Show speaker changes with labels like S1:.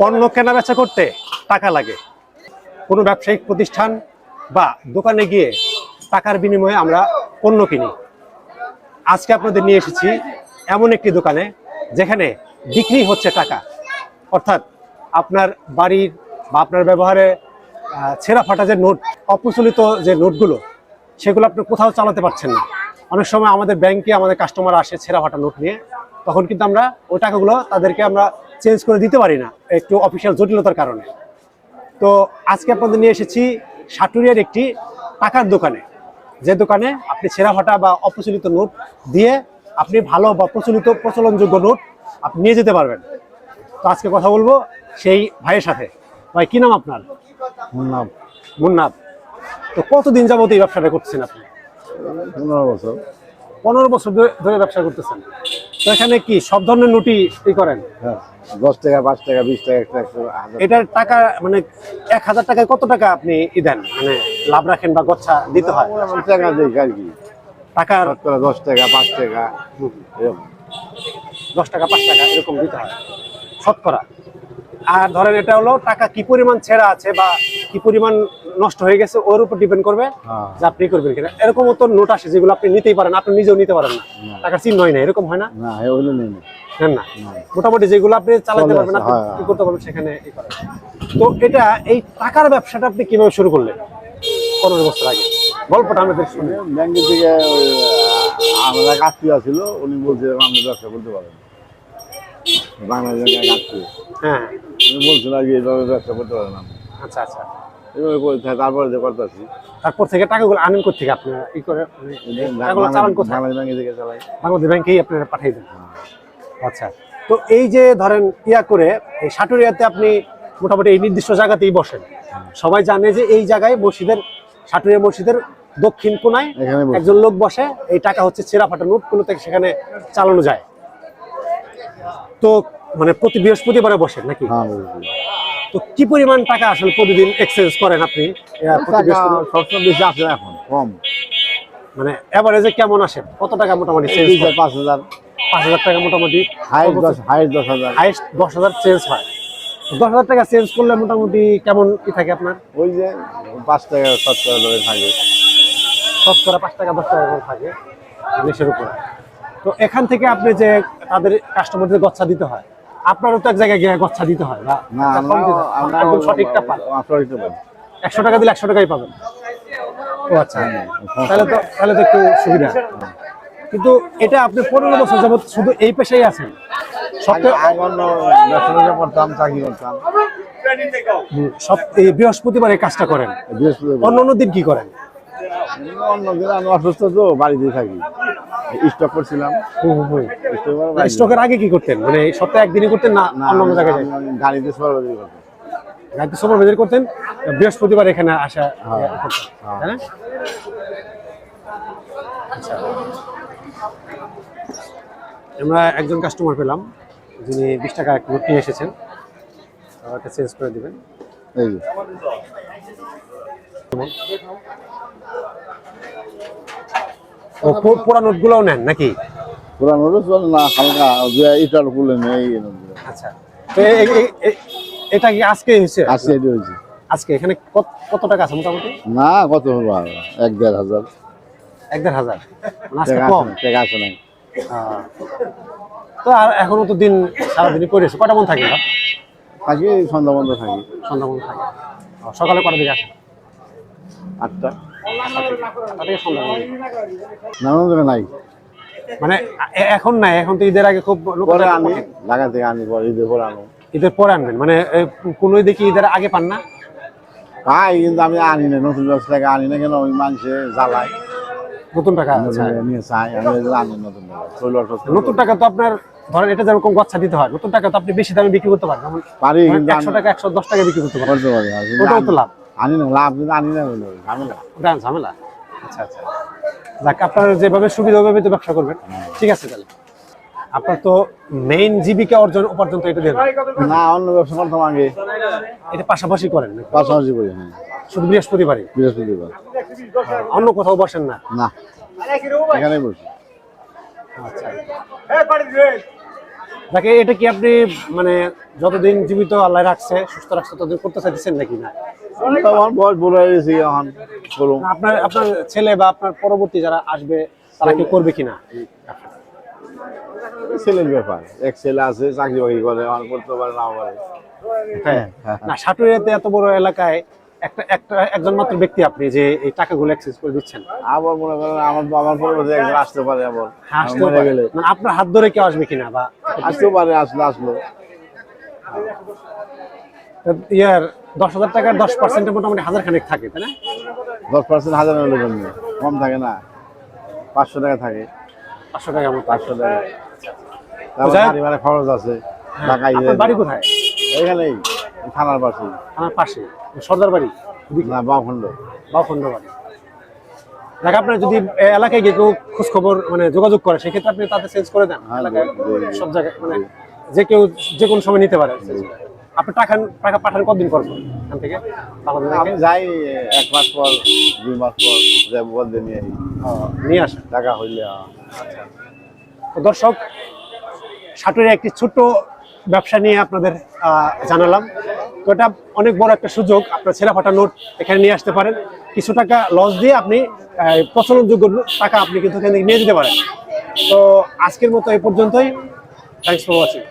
S1: পণ্য কেনা বেচা করতে টাকা লাগে। কোনো ব্যবসায়িক প্রতিষ্ঠান বা দোকানে গিয়ে টাকার বিনিময়ে আমরা পণ্য কিনি। আজকে আপনাদের নিয়ে এসেছি এমন একটি দোকানে যেখানে বিক্রি হচ্ছে টাকা। অর্থাৎ আপনার বাড়ির বা আপনার ব্যবহারে ছেঁড়া ফাটা যে নোট, অপ্রচলিত যে নোটগুলো, সেগুলো আপনি কোথাও চালাতে পারছেন না। অনেক সময় আমাদের ব্যাংকে আমাদের কাস্টমার আসে ছেঁড়া ফাটা নোট নিয়ে, তখন কিন্তু আমরা ওই টাকাগুলো তাদেরকে আমরা চেঞ্জ করে দিতে পারি না একটু অফিসিয়াল জটিলতার কারণে। তো আজকে আপনাদের নিয়ে এসেছি সাটুরিয়ার একটি টাকার দোকানে। যে দোকানে আপনি ছেঁড়া ফাটা বা অপ্রচলিত নোট দিয়ে আপনি ভালো বা প্রচলিত প্রচলনযোগ্য নোট আপনি নিয়ে যেতে পারবেন। তো আজকে কথা বলব সেই ভাইয়ের সাথে। ভাই কি নাম আপনার?
S2: নাম
S1: মুন্নাব। তো কতদিন যাবত এই ব্যবসাটা করছেন আপনি?
S2: পনেরো বছর।
S1: পনেরো বছর ধরে- ব্যবসা করতেছেন। এখানে কি সব ধরনের নোটই ই করেন?
S2: হ্যাঁ দশ টাকা পাঁচ টাকা বিশ টাকা একশো
S1: এটার টাকা মানে এক হাজার টাকায় কত টাকা আপনি ই দেন? মানে লাভ রাখেন বা গচ্ছা দিতে হয়?
S2: টাকা দিই আর কি। শতকরা দশ টাকা পাঁচ টাকা
S1: দশ টাকা পাঁচ টাকা এরকম দিতে হয়। শতকরা। আর ধরেন এটা হলো টাকা কি পরিমাণ ছেঁড়া আছে বা কি পরিমাণ নষ্ট হয়ে গেছে ওর উপর ডিপেন্ড করবে
S2: হ্যাঁ।
S1: যে আপনি করবেন কিনা। এরকম তো নোট আসে যেগুলো আপনি নিতেই পারেন আপনি নিজেও নিতে পারেন না। টাকার চিহ্ন হয় না এরকম হয় না?
S2: না
S1: মোটামুটি যেগুলো আপনি চালাতে পারবেন আপনি
S2: হ্যাঁ,
S1: কি করতে পারবেন সেখানে তো এটা এই টাকার ব্যবসাটা আপনি কীভাবে শুরু করলেন? পনেরো বছর আগে। গল্পটা আমাদের শুনে।
S2: ব্যাংকের থেকে আমার এক আত্মীয় ছিল উনি আপনি ব্যবসা করতে পারেন বাংলাদেশের এক আত্মীয়।
S1: হ্যাঁ।
S2: উনি এইভাবে ব্যবসা করতে পারেন
S1: আচ্ছা আচ্ছা।
S2: তারপরে যে করতেছি।
S1: তারপর থেকে টাকাগুলো আনেন কোথেকে আপনি? ই করে টাকাগুলো চালান কোথায়?
S2: বাংলাদেশ ব্যাংকের থেকে চালাই।
S1: বাংলাদেশ ব্যাংকেই আপনারা পাঠিয়ে দেন। আচ্ছা তো এই যে ধরেন ইয়া করে এই সাটুরিয়াতে আপনি মোটামুটি এই নির্দিষ্ট জায়গাতেই বসেন। সবাই জানে যে এই জায়গায় মসজিদের সাটুরিয়া মসজিদের দক্ষিণ কোনায় একজন লোক বসে এই টাকা হচ্ছে ছেঁড়া ফাটা নোট কোনো থেকে সেখানে চালানো যায়। তো মানে প্রতি বৃহস্পতিবারে বসেন নাকি?
S2: হ্যাঁ
S1: তো কি পরিমাণ টাকা আসলে প্রতিদিন এক্সচেঞ্জ করেন আপনি?
S2: সবসময় বেশি এখন। কম।
S1: মানে এভারেজে কেমন আসে? কত টাকা মোটামুটি চেঞ্জ
S2: হাজার, পাঁচ হাজার।
S1: পাঁচ হাজার টাকা মোটামুটি?
S2: হাইট দশ হাইট দশ হাজার।
S1: হাইস্ট দশ হাজার চেঞ্জ হয়। দশ হাজার টাকা চেঞ্জ করলে মোটামুটি কেমন কি থাকে আপনার?
S2: ওই যে পাঁচ টাকা টাকা ধরে থাকে।
S1: শতকরা পাঁচ টাকা দশ টাকা করে থাকে জিনিসের উপরে। তো এখান থেকে আপনি যে তাদের কাস্টমারদের গচ্ছা দিতে হয় আপনারও তো এক জায়গায় গিয়ে গচ্ছা দিতে হয় বা হয়। সঠিকটা পান। একশো টাকা দিলে একশো টাকাই পাবেন। ও আচ্ছা। তাহলে তো তাহলে তো একটু সুবিধা। কিন্তু এটা আপনি পনেরো বছর যাবত শুধু এই পেশাই আছেন? সব এই বৃহস্পতিবার এই কাজটা করেন। অন্য অন্য দিন কি করেন?
S2: অন্য দিন আমি অসুস্থ তো বাড়িতে থাকি। স্টক করছিলাম স্টক করে
S1: স্টকের আগে কি করতেন? মানে সপ্তাহে একদিনই করতেন না অন্য অন্য জায়গায়
S2: গাড়িতে সুপারভাইজার করতাম।
S1: গাড়িতে সুপারভাইজার করতেন? বৃহস্পতিবার এখানে আসা
S2: হ্যাঁ।
S1: করতেন,
S2: হ্যাঁ।
S1: আচ্ছা। আমরা একজন কাস্টমার পেলাম যিনি বিশ টাকা এক নোট নিয়ে এসেছেন। এটা চেঞ্জ করে দিবেন।
S2: এই যে।
S1: ও পো- পোড়া নোটগুলোও নেন নাকি?
S2: হলে চলে না হালকা ইটার খুলে নেই
S1: আচ্ছা। এটা কি আজকে হয়েছে?
S2: আজকে এটি হয়েছে।
S1: আজকে? এখানে কত কত টাকা আছে মোটামুটি?
S2: না কত হলো এক দেড় হাজার।
S1: এক দেড় হাজার? মানে
S2: টাকা
S1: কম?
S2: টাকা আছে নাই।
S1: তো আর এখনও তো দিন সারাদিনই পড়েছে কটা মন থাকে?
S2: থাকি সন্ধ্যা বন্ধ থাকি।
S1: সন্ধ্যা মন থাকে। সকালে কটা দিকে আসে
S2: আটটা। নাই।
S1: মানে এখন নাই এখন তো ঈদের আগে খুব
S2: পরে আনি থেকে আনি পরে ঈদের পরে আনো
S1: ঈদের পরে আনবেন? মানে কোনো কি ঈদের আগে পান না?
S2: পাই কিন্তু আমি আনি না নতুন ব্যবসা থেকে আনি না কেন? ওই মানুষে জ্বালায়
S1: নতুন টাকা আচ্ছা।
S2: নিয়ে চাই আমি আনি নতুন টাকা।
S1: নতুন টাকা তো আপনার ধরেন এটা যেরকম গচ্ছা দিতে হয় নতুন টাকা তো আপনি বেশি দামে বিক্রি করতে পারেন।
S2: পারি কিন্তু
S1: একশো টাকা একশো দশ টাকা বিক্রি করতে পারেন। ওটাও তো লাভ।
S2: আনি না লাভ কিন্তু আনি না বলে ঝামেলা।
S1: ওটা ঝামেলা। আচ্ছা আচ্ছা। যাক আপনার যেভাবে সুবিধা হবে তো ব্যবসা করবেন। ঠিক আছে তাহলে। আপনার তো মেইন জীবিকা অর্জন উপার্জন তো এটা দেন
S2: না অন্য ব্যবসা করতাম আগে।
S1: এটা পাশাপাশি করেন?
S2: পাশাপাশি করি হ্যাঁ।
S1: শুধু বৃহস্পতিবারই?
S2: বৃহস্পতিবার।
S1: অন্য কোথাও বসেন না?
S2: না এখানে বসি।
S1: আচ্ছা। যাকে এটা কি আপনি মানে যতদিন জীবিত আল্লাহ রাখছে সুস্থ রাখছে ততদিন করতে চাইছেন নাকি না?
S2: তখন বয়স বড় গেছি এখন
S1: আপনার আপনার ছেলে বা আপনার পরবর্তী যারা আসবে তারা কি করবে কিনা?
S2: ছেলের ব্যাপার এক ছেলে আছে চাকরি বাকরি করে করতে পারে
S1: হ্যাঁ
S2: হ্যাঁ।
S1: না সাটুরিয়াতে এত বড় এলাকায় একটা একটা একজন মাত্র ব্যক্তি আপনি যে এই টাকাগুলো এক্সচেঞ্জ করে দিচ্ছেন?
S2: আবার মনে করেন আমার আমার পরবর্তী একজন আসতে পারে আবার।
S1: আসতেও
S2: মরে
S1: পারে।
S2: গেলে।
S1: মানে আপনার হাত ধরে কেউ আসবে কিনা বা
S2: আসতেও পারে আসলে আসলো।
S1: ইয়ার দশ হাজার টাকার দশ পার্সেন্টে মোটামুটি হাজার খানেক থাকে তাই না?
S2: দশ পার্সেন্ট হাজার কম থাকে না। পাঁচশো টাকা থাকে।
S1: পাঁচশো টাকা মতো।
S2: পাঁচশো টাকা। মানে খরচ আছে টাকা
S1: বাড়ি কোথায়?
S2: এখানেই। থানার পাশে।
S1: থানার পাশে সর্দার বাড়ি
S2: না বাউখণ্ড।
S1: বা খন্ড বাড়ি। দেখ আপনার যদি এলাকায় গিয়ে কেউ খোঁজ খবর মানে যোগাযোগ করে সেক্ষেত্রে আপনি তাতে চেঞ্জ করে দেন।
S2: হ্যাঁ,
S1: এলাকায়। সব জায়গায় মানে যে কেউ যে কোনো সময় নিতে পারে। আপনি টাকা টাকা পাঠান কতদিন পর এখান থেকে?
S2: আমি যাই এক মাস পর দুই মাস পর যাই বন্ধে নিয়ে।
S1: আহ, নিয়ে আসেন।
S2: টাকা হইলে
S1: তো দর্শক সাটুরে একটি ছোট্ট ব্যবসা নিয়ে আপনাদের আহ, জানালাম। তো এটা অনেক বড় একটা সুযোগ। আপনার ছেঁড়া ফাটা নোট এখানে নিয়ে আসতে পারেন। কিছু টাকা লস দিয়ে আপনি প্রচলনযোগ্য টাকা আপনি কিন্তু এখান থেকে নিয়ে যেতে পারেন। তো আজকের মতো এই পর্যন্তই। Thanks for watching